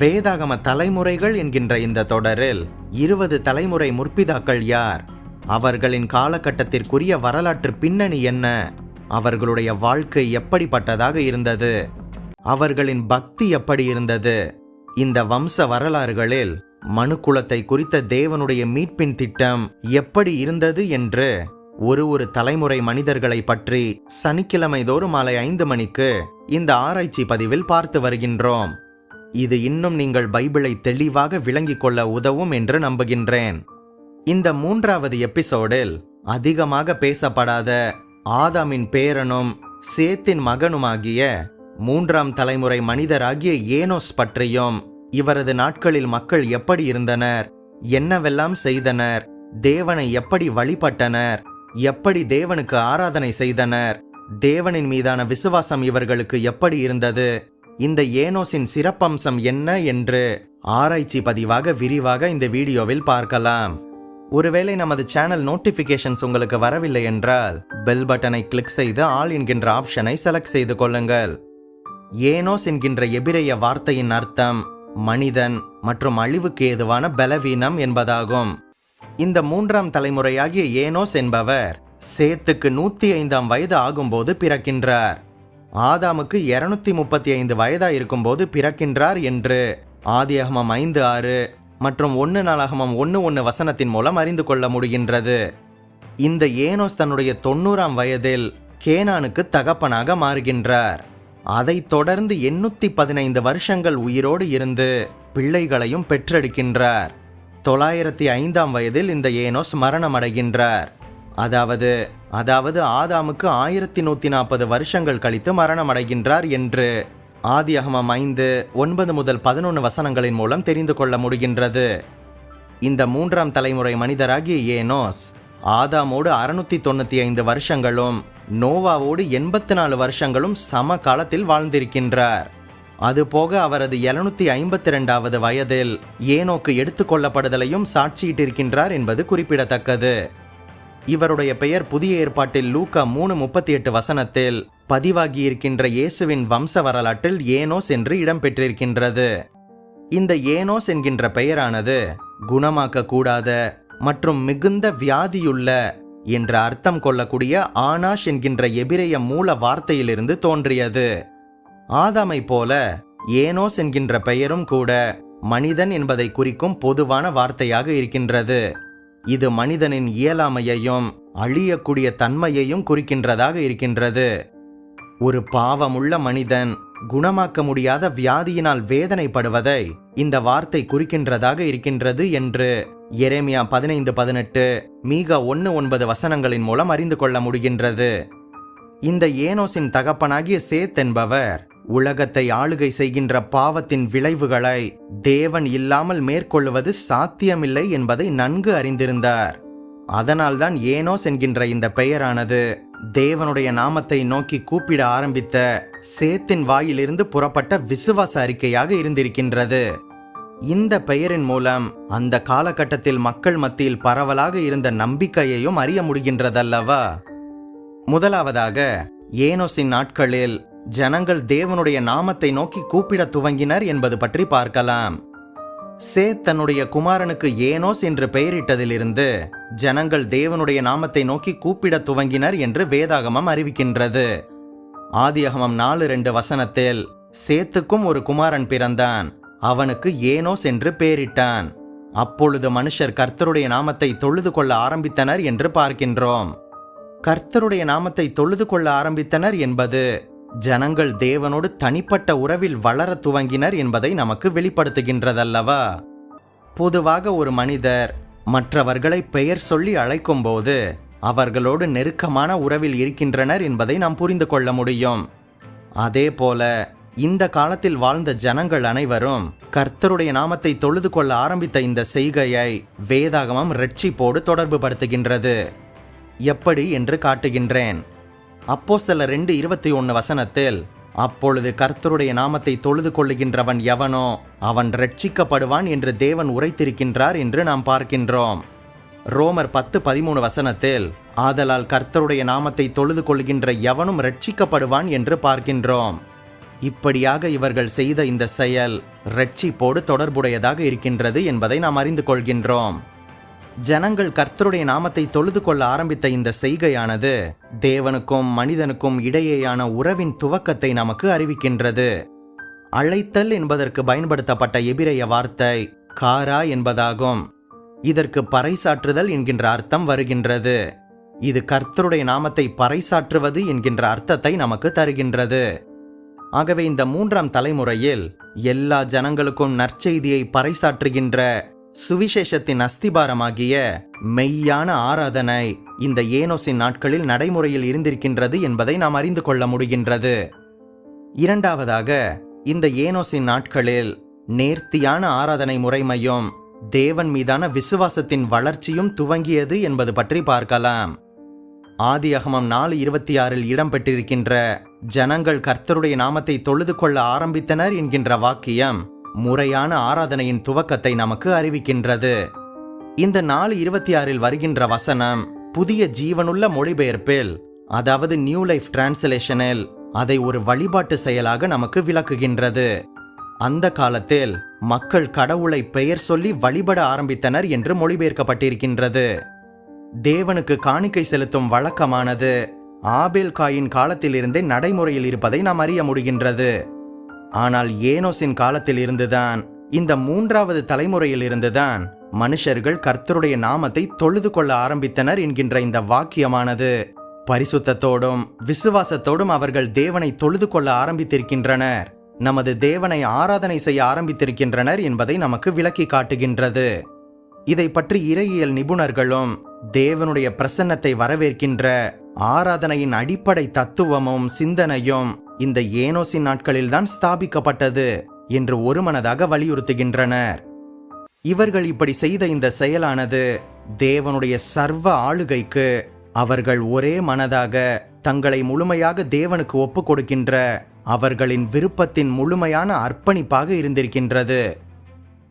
வேதாகம தலைமுறைகள் என்கின்ற இந்த தொடரில் இருபது தலைமுறை முற்பிதாக்கள் யார்? அவர்களின் காலகட்டத்திற்குரிய வரலாற்று பின்னணி என்ன? அவர்களுடைய வாழ்க்கை எப்படிப்பட்டதாக இருந்தது? அவர்களின் பக்தி எப்படி இருந்தது? இந்த வம்ச வரலாறுகளில் மனுக்குலத்தை குறித்த தேவனுடைய மீட்பின் திட்டம் எப்படி இருந்தது என்று ஒரு ஒரு தலைமுறை மனிதர்களை பற்றி சனிக்கிழமை தோறும் மாலை ஐந்து மணிக்கு இந்த ஆராய்ச்சி பதிவில் பார்த்து வருகின்றோம். இது இன்னும் நீங்கள் பைபிளை தெளிவாக விளங்கிக் கொள்ள உதவும் என்று நம்புகின்றேன். இந்த மூன்றாவது எபிசோடில் அதிகமாக பேசப்படாத ஆதாமின் பேரனும் சேத்தின் மகனுமாகிய மூன்றாம் தலைமுறை மனிதராகிய ஏனோஸ் பற்றியும் இவரது நாட்களில் மக்கள் எப்படி இருந்தனர் என்னவெல்லாம் செய்தனர் தேவனை எப்படி வழிபட்டனர் எப்படி தேவனுக்கு ஆராதனை செய்தனர் தேவனின் மீதான விசுவாசம் இவர்களுக்கு எப்படி இருந்தது இந்த ஏனோஸின் சிறப்பம்சம் என்ன என்று ஆராய்ச்சி பதிவாக விரிவாக இந்த வீடியோவில் பார்க்கலாம். ஒருவேளை நமது சேனல் நோட்டிபிகேஷன்ஸ் உங்களுக்கு வரவில்லை என்றால் பெல் பட்டனை கிளிக் செய்து ஆல் என்கின்ற ஆப்ஷனை செலக்ட் செய்து கொள்ளுங்கள். ஏனோஸ் என்கின்ற எபிரேய வார்த்தையின் அர்த்தம் மனிதன் மற்றும் அழிவுக்கு ஏதுவான பலவீனம் என்பதாகும். இந்த மூன்றாம் தலைமுறையாகிய ஏனோஸ் என்பவர் சேத்துக்கு நூத்தி ஐந்தாம் வயது ஆகும்போது பிறக்கின்றார். ஆதாமுக்கு இருநூத்தி முப்பத்தி ஐந்து வயதா இருக்கும்போது பிறக்கின்றார் என்று. ஆதியகமம் ஐந்து ஆறு மற்றும் ஒன்று நாளாகமம் ஒன்று ஒன்று வசனத்தின் மூலம் அறிந்து கொள்ள முடிகின்றது. இந்த ஏனோஸ் தன்னுடைய தொண்ணூறாம் வயதில் கேனானுக்கு தகப்பனாக மாறுகின்றார். அதைத் தொடர்ந்து எண்ணூத்தி பதினைந்து வருஷங்கள் உயிரோடு இருந்து பிள்ளைகளையும் பெற்றெடுக்கின்றார். தொள்ளாயிரத்தி ஐந்தாம் வயதில் இந்த ஏனோஸ் மரணமடைகின்றார். அதாவது அதாவது ஆதாமுக்கு ஆயிரத்தி நூற்றி நாற்பது வருஷங்கள் கழித்து மரணமடைகின்றார் என்று ஆதி அகமம் ஐந்து ஒன்பது முதல் பதினொன்று வசனங்களின் மூலம் தெரிந்து கொள்ள முடிகின்றது. இந்த மூன்றாம் தலைமுறை மனிதராகிய ஏனோஸ் ஆதாமோடு அறுநூத்தி தொண்ணூத்தி ஐந்து வருஷங்களும் நோவாவோடு எண்பத்தி நாலு வருஷங்களும் சம காலத்தில் வாழ்ந்திருக்கின்றார். அதுபோக அவரது எழுநூத்தி ஐம்பத்தி ரெண்டாவது வயதில் ஏனோக்கு எடுத்துக்கொள்ளப்படுதலையும் சாட்சியிட்டிருக்கின்றார் என்பது குறிப்பிடத்தக்கது. இவருடைய பெயர் புதிய ஏற்பாட்டில் லூக்கா மூணு முப்பத்தி எட்டு வசனத்தில் பதிவாகியிருக்கின்ற இயேசுவின் வம்ச வரலாற்றில் ஏனோஸ் என்று இடம்பெற்றிருக்கின்றது. இந்த ஏனோஸ் என்கின்ற பெயரானது குணமாக்க கூடாத மற்றும் மிகுந்த வியாதியுள்ள என்ற அர்த்தம் கொள்ளக்கூடிய ஆனாஷ் என்கின்ற எபிரேய மூல வார்த்தையிலிருந்து தோன்றியது. ஆதாமை போல ஏனோஸ் என்கின்ற பெயரும் கூட மனிதன் என்பதை குறிக்கும் பொதுவான வார்த்தையாக இருக்கின்றது. இது மனிதனின் இயலாமையையும் அழியக்கூடிய தன்மையையும் குறிக்கின்றதாக இருக்கின்றது. ஒரு பாவமுள்ள மனிதன் குணமாக்க முடியாத வியாதியினால் வேதனைப்படுவதை இந்த வார்த்தை குறிக்கின்றதாக இருக்கின்றது என்று எரேமியா பதினைந்து பதினெட்டு மீக ஒன்று ஒன்பது வசனங்களின் மூலம் அறிந்து கொள்ள முடிகின்றது. இந்த ஏனோஸின் தகப்பனாகிய சேத் என்பவர் உலகத்தை ஆளுகை செய்கின்ற பாவத்தின் விளைவுகளை தேவன் இல்லாமல் மேற்கொள்வது சாத்தியமில்லை என்பதை நன்கு அறிந்திருந்தார். அதனால்தான் ஏனோஸ் என்கின்ற இந்த பெயரானது தேவனுடைய நாமத்தை நோக்கி கூப்பிட ஆரம்பித்த சேத்தின் வாயிலிருந்து புறப்பட்ட விசுவாச அறிக்கையாக இருந்திருக்கின்றது. இந்த பெயரின் மூலம் அந்த காலகட்டத்தில் மக்கள் மத்தியில் பரவலாக இருந்த நம்பிக்கையையும் அறிய முடிகின்றதல்லவா? முதலாவதாக ஏனோஸின் நாட்களில் ஜனங்கள் தேவனுடைய நாமத்தை நோக்கி கூப்பிட துவங்கினர் என்பது பற்றி பார்க்கலாம். சேத் தன்னுடைய குமாரனுக்கு ஏனோஸ் என்று பெயரிட்டதிலிருந்து ஜனங்கள் தேவனுடைய நாமத்தை நோக்கி கூப்பிட துவங்கினர் என்று வேதாகமம் அறிவிக்கின்றது. ஆதியகமம் நாலு ரெண்டு வசனத்தில் சேத்துக்கும் ஒரு குமாரன் பிறந்தான் அவனுக்கு ஏனோஸ் என்று பெயரிட்டான். அப்பொழுது மனுஷர் கர்த்தருடைய நாமத்தை தொழுது கொள்ள ஆரம்பித்தனர் என்று பார்க்கின்றோம். கர்த்தருடைய நாமத்தை தொழுது கொள்ள ஆரம்பித்தனர் என்பது ஜனங்கள் தேவனோடு தனிப்பட்ட உறவில் வளர துவங்கினர் என்பதை நமக்கு வெளிப்படுத்துகின்றதல்லவா? பொதுவாக ஒரு மனிதர் மற்றவர்களை பெயர் சொல்லி அழைக்கும்போது அவர்களோடு நெருக்கமான உறவில் இருக்கின்றனர் என்பதை நாம் புரிந்து கொள்ள முடியும். அதே போல இந்த காலத்தில் வாழ்ந்த ஜனங்கள் அனைவரும் கர்த்தருடைய நாமத்தை தொழுது கொள்ள ஆரம்பித்த இந்த செய்கையை வேதாகமம் ரெட்சிப்போடு தொடர்பு படுத்துகின்றது எப்படி என்று காட்டுகின்றேன். அப்போ சில ரெண்டு இருபத்தி ஒன்று வசனத்தில் அப்பொழுது கர்த்தருடைய நாமத்தை தொழுது கொள்ளுகின்றவன் எவனோ அவன் ரட்சிக்கப்படுவான் என்று தேவன் உரைத்திருக்கின்றார் என்று நாம் பார்க்கின்றோம். ரோமர் பத்து பதிமூணு வசனத்தில் ஆதலால் கர்த்தருடைய நாமத்தை தொழுது கொள்கின்ற எவனும் ரட்சிக்கப்படுவான் என்று பார்க்கின்றோம். இப்படியாக இவர்கள் செய்த இந்த செயல் ரட்சிப்போடு தொடர்புடையதாக இருக்கின்றது என்பதை நாம் அறிந்து கொள்கின்றோம். ஜனங்கள் கர்த்தருடைய நாமத்தை தொழுது கொள்ள ஆரம்பித்த இந்த செய்கையானது தேவனுக்கும் மனிதனுக்கும் இடையேயான உறவின் துவக்கத்தை நமக்கு அறிவிக்கின்றது. அழைத்தல் என்பதற்கு பயன்படுத்தப்பட்ட எபிரைய வார்த்தை காரா என்பதாகும். இதற்கு பறைசாற்றுதல் என்கின்ற அர்த்தம் வருகின்றது. இது கர்த்தருடைய நாமத்தை பறைசாற்றுவது என்கின்ற அர்த்தத்தை நமக்கு தருகின்றது. ஆகவே இந்த மூன்றாம் தலைமுறையில் எல்லா ஜனங்களுக்கும் நற்செய்தியை பறைசாற்றுகின்ற சுவிசேஷத்தின் அஸ்திபாரமாகிய மெய்யான ஆராதனை இந்த ஏனோசின் நாட்களில் நடைமுறையில் இருந்திருக்கின்றது என்பதை நாம் அறிந்து கொள்ள முடிகின்றது. இரண்டாவதாக இந்த ஏனோசின் நாட்களில் நேர்த்தியான ஆராதனை முறைமையும் தேவன் மீதான விசுவாசத்தின் வளர்ச்சியும் துவங்கியது என்பது பற்றி பார்க்கலாம். ஆதி அகமம் நாலு இருபத்தி ஆறில் இடம்பெற்றிருக்கின்ற ஜனங்கள் கர்த்தருடைய நாமத்தை தொழுது கொள்ள ஆரம்பித்தனர் என்கின்ற வாக்கியம் முறையான ஆராதனையின் துவக்கத்தை நமக்கு அறிவிக்கின்றது. இந்த நாலு இருபத்தி ஆறில் வருகின்ற வசனம் புதிய ஜீவனுள்ள மொழிபெயர்ப்பில் அதாவது நியூ லைஃப் டிரான்ஸ்லேஷனில் அதை ஒரு வழிபாட்டு செயலாக நமக்கு விளக்குகின்றது. அந்த காலத்தில் மக்கள் கடவுளை பெயர் சொல்லி வழிபட ஆரம்பித்தனர் என்று மொழிபெயர்க்கப்பட்டிருக்கின்றது. தேவனுக்கு காணிக்கை செலுத்தும் வழக்கமானது ஆபேல் காயின் காலத்திலிருந்தே நடைமுறையில் இருப்பதை நாம் அறிய முடிகின்றது. ஆனால் ஏனோசின் காலத்தில் இருந்துதான் இந்த மூன்றாவது தலைமுறையில் இருந்துதான் மனுஷர்கள் கர்த்தருடைய நாமத்தை தொழுது கொள்ள ஆரம்பித்தனர் என்கின்ற இந்த வாக்கியமானது. பரிசுத்தத்தோடும் விசுவாசத்தோடும் அவர்கள் தேவனை தொழுது கொள்ள ஆரம்பித்திருக்கின்றனர். நமது தேவனை ஆராதனை செய்ய ஆரம்பித்திருக்கின்றனர் என்பதை நமக்கு விளக்கி காட்டுகின்றது. இதை பற்றி இறையியல் நிபுணர்களும் தேவனுடைய பிரசன்னத்தை வரவேற்கின்ற ஆராதனையின் அடிப்படை தத்துவமும் சிந்தனையும் இந்த ஏனோசின் நாட்களில்தான் ஸ்தாபிக்கப்பட்டது என்று ஒருமனதாக வலியுறுத்துகின்றனர். இவர்கள் இப்படி செய்த இந்த செயலானது தேவனுடைய சர்வ ஆளுகைக்கு அவர்கள் ஒரே மனதாக தங்களை முழுமையாக தேவனுக்கு ஒப்பு கொடுக்கின்ற அவர்களின் விருப்பத்தின் முழுமையான அர்ப்பணிப்பாக இருந்திருக்கின்றது.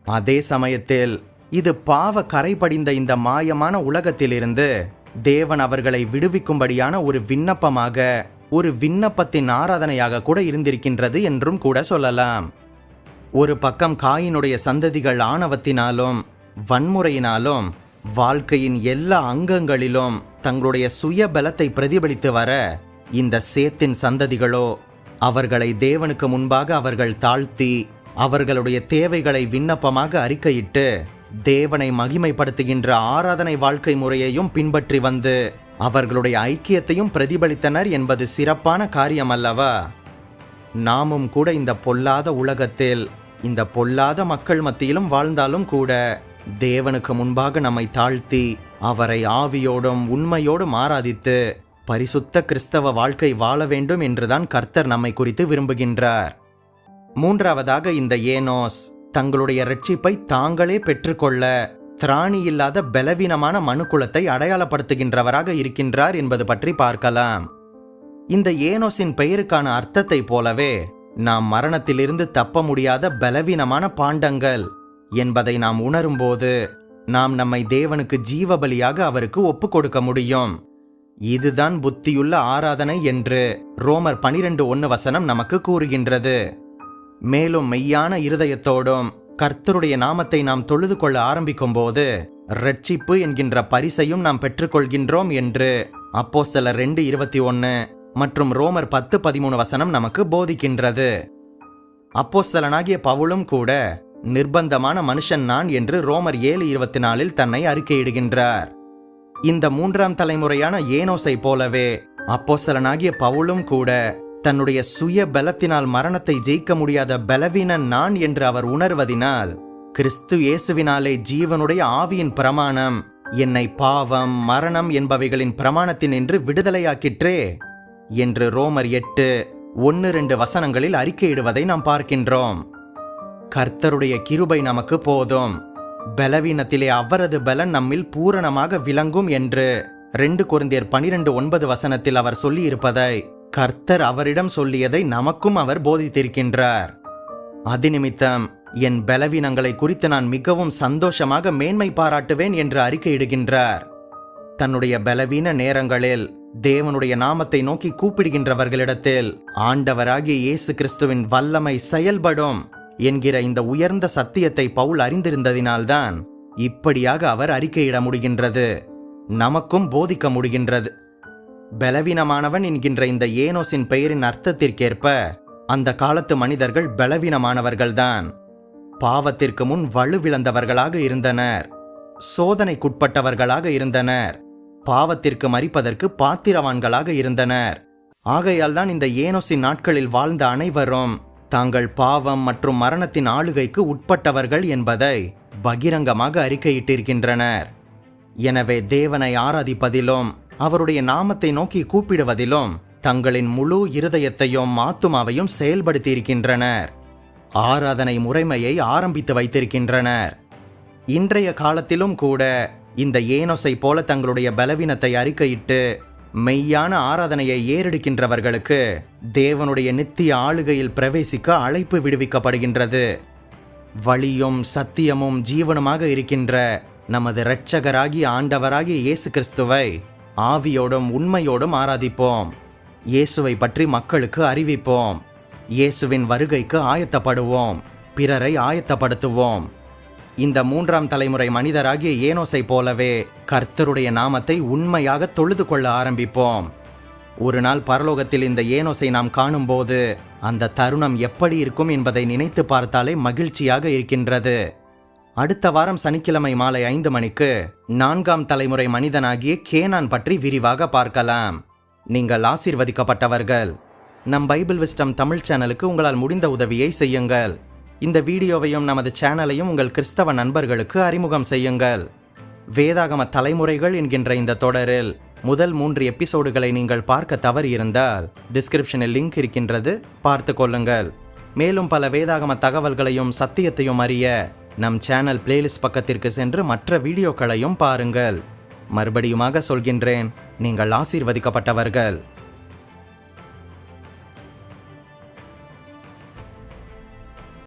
அதே சமயத்தில் இது பாவ கரைபடிந்த இந்த மாயமான உலகத்திலிருந்து தேவன் அவர்களை விடுவிக்கும்படியான ஒரு விண்ணப்பமாக ஒரு விண்ணப்பத்தின் ஆராதனையாக கூட இருந்திருக்கின்றது என்றும் கூட சொல்லலாம். ஒரு பக்கம் காயினுடைய சந்ததிகள் ஆணவத்தினாலும் வன்முறையினாலும் வாழ்க்கையின் எல்லா அங்கங்களிலும் தங்களுடைய சுய பலத்தை பிரதிபலித்து வர இந்த சேத்தின் சந்ததிகளோ அவர்களை தேவனுக்கு முன்பாக அவர்கள் தாழ்த்தி அவர்களுடைய தேவைகளை விண்ணப்பமாக அறிக்கையிட்டு தேவனை மகிமைப்படுத்துகின்ற ஆராதனை வாழ்க்கை முறையையும் பின்பற்றி வந்து அவர்களுடைய ஐக்கியத்தையும் பிரதிபலித்தனர் என்பது சிறப்பான காரியம் அல்லவா நாமும் கூட இந்த பொல்லாத உலகத்தில் இந்த பொல்லாத மக்கள் மத்தியிலும் வாழ்ந்தாலும் கூட தேவனுக்கு முன்பாக நம்மை தாழ்த்தி அவரை ஆவியோடும் உண்மையோடும் ஆராதித்து பரிசுத்த கிறிஸ்தவ வாழ்க்கை வாழ வேண்டும் என்றுதான் கர்த்தர் நம்மை குறித்து விரும்புகின்றார். மூன்றாவதாக இந்த ஏனோஸ் தங்களுடைய ரட்சிப்பை தாங்களே பெற்றுக்கொள்ள திராணி இல்லாத பலவீனமான மனுக்குலத்தை அடையாளப்படுத்துகின்றவராக இருக்கின்றார் என்பது பற்றி பார்க்கலாம். இந்த ஏனோஸின் பெயருக்கான அர்த்தத்தை போலவே நாம் மரணத்திலிருந்து தப்ப முடியாத பலவீனமான பாண்டங்கள் என்பதை நாம் உணரும்போது நாம் நம்மை தேவனுக்கு ஜீவபலியாக அவருக்கு ஒப்பு கொடுக்க முடியும். இதுதான் புத்தியுள்ள ஆராதனை என்று ரோமர் பனிரெண்டு ஒன்று வசனம் நமக்கு கூறுகின்றது. மேலும் மெய்யான இருதயத்தோடும் கர்த்தருடைய நாமத்தை நாம் தொழுது கொள்ள ஆரம்பிக்கும் போது ரட்சிப்பு என்கின்ற பரிசையும் நாம் பெற்றுக்கொள்கின்றோம் என்று அப்போ சில ரெண்டு இருபத்தி ஒன்று மற்றும் ரோமர் பத்து பதிமூணு வசனம் நமக்கு போதிக்கின்றது. அப்போஸ்தலனாகிய பவுலும் கூட நிர்பந்தமான மனுஷன் நான் என்று ரோமர் ஏழு இருபத்தி நாலில் தன்னை அறிக்கையிடுகின்றார். இந்த மூன்றாம் தலைமுறையான ஏனோசை போலவே அப்போசலனாகிய பவுலும் கூட தன்னுடைய சுய பலத்தினால் மரணத்தை ஜெயிக்க முடியாத பலவீனன் நான் என்று அவர் உணர்வதினால் கிறிஸ்து இயேசுவினாலே ஜீவனுடைய ஆவியின் பிரமாணம் என்னை பாவம் மரணம் என்பவைகளின் பிரமாணத்தின் என்று விடுதலையாக்கிற்றே என்று ரோமர் எட்டு ஒன்று ரெண்டு வசனங்களில் அறிக்கையிடுவதை நாம் பார்க்கின்றோம். கர்த்தருடைய கிருபை நமக்கு போதும். பலவீனத்திலே அவரது பலன் நம்மில் பூரணமாக விளங்கும் என்று ரெண்டு குருந்தியர் பனிரெண்டு ஒன்பது வசனத்தில் அவர் சொல்லியிருப்பதை கர்த்தர் அவரிடம் சொல்லியதை நமக்கும் அவர் போதித்திருக்கின்றார். அது நிமித்தம் என் பலவீனங்களை குறித்து நான் மிகவும் சந்தோஷமாக மேன்மை பாராட்டுவேன் என்று அறிக்கையிடுகின்றார். தன்னுடைய பலவீன நேரங்களில் தேவனுடைய நாமத்தை நோக்கி கூப்பிடுகின்றவர்களிடத்தில் ஆண்டவராகிய இயேசு கிறிஸ்துவின் வல்லமை செயல்படும் என்கிற இந்த உயர்ந்த சத்தியத்தை பவுல் அறிந்திருந்ததினால்தான் இப்படியாக அவர் அறிக்கையிட முடிகின்றது. நமக்கும் போதிக்க முடிகின்றது. பலவீனமானவன் என்கின்ற இந்த ஏனோஸின் பெயரின் அர்த்தத்திற்கேற்ப அந்த காலத்து மனிதர்கள் பலவீனமானவர்கள்தான். பாவத்திற்கு முன் வலுவிழந்தவர்களாக இருந்தனர். சோதனைக்குட்பட்டவர்களாக இருந்தனர். பாவத்திற்கு மறிப்பதற்கு பாத்திரவான்களாக இருந்தனர். ஆகையால் தான் இந்த ஏனோஸின் நாட்களில் வாழ்ந்த அனைவரும் தாங்கள் பாவம் மற்றும் மரணத்தின் ஆளுகைக்கு உட்பட்டவர்கள் என்பதை பகிரங்கமாக அறிக்கையிட்டிருக்கின்றனர். எனவே தேவனை ஆராதிப்பதிலும் அவருடைய நாமத்தை நோக்கி கூப்பிடுவதிலும் தங்களின் முழு இருதயத்தையும் ஆத்துமாவையும் செயல்படுத்தியிருக்கின்றனர். ஆராதனை முறைமையை ஆரம்பித்து வைத்திருக்கின்றனர். இன்றைய காலத்திலும் கூட இந்த ஏனோசை போல தங்களுடைய பலவீனத்தை அறிக்கையிட்டு மெய்யான ஆராதனையை ஏறெடுக்கின்றவர்களுக்கு தேவனுடைய நித்திய ஆளுகையில் பிரவேசிக்க அழைப்பு விடுவிக்கப்படுகின்றது. வழியும் சத்தியமும் ஜீவனுமாக இருக்கின்ற நமது இரட்சகராகி ஆண்டவராகிய இயேசு கிறிஸ்துவை ஆவியோடும் உண்மையோடும் ஆராதிப்போம். இயேசுவை பற்றி மக்களுக்கு அறிவிப்போம். இயேசுவின் வருகைக்கு ஆயத்தப்படுவோம். பிறரை ஆயத்தப்படுத்துவோம். இந்த மூன்றாம் தலைமுறை மனிதராகிய ஏனோசை போலவே கர்த்தருடைய நாமத்தை உண்மையாக தொழுது கொள்ள ஆரம்பிப்போம். ஒரு நாள் பரலோகத்தில் இந்த ஏனோசை நாம் காணும்போது அந்த தருணம் எப்படி இருக்கும் என்பதை நினைத்து பார்த்தாலே மகிழ்ச்சியாக இருக்கின்றது. அடுத்த வாரம் சனிக்கிழமை மாலை ஐந்து மணிக்கு நான்காம் தலைமுறை மனிதனாகிய கேனான் பற்றி விரிவாக பார்க்கலாம். நீங்கள் ஆசீர்வதிக்கப்பட்டவர்கள். நம் பைபிள் விஸ்டம் தமிழ் சேனலுக்கு உங்களால் முடிந்த உதவியை செய்யுங்கள். இந்த வீடியோவையும் நமது சேனலையும் உங்கள் கிறிஸ்தவ நண்பர்களுக்கு அறிமுகம் செய்யுங்கள். வேதாகம தலைமுறைகள் என்கின்ற இந்த தொடரில் முதல் மூன்று எபிசோடுகளை நீங்கள் பார்க்க தவறியிருந்தால் டிஸ்கிரிப்ஷனில் லிங்க் இருக்கின்றது பார்த்து கொள்ளுங்கள். மேலும் பல வேதாகம தகவல்களையும் சத்தியத்தையும் அறிய நம் சேனல் பிளேலிஸ்ட் பக்கத்திற்கு சென்று மற்ற வீடியோக்களையும் பாருங்கள். மறுபடியுமாக சொல்கின்றேன் நீங்கள் ஆசீர்வதிக்கப்பட்டவர்கள்.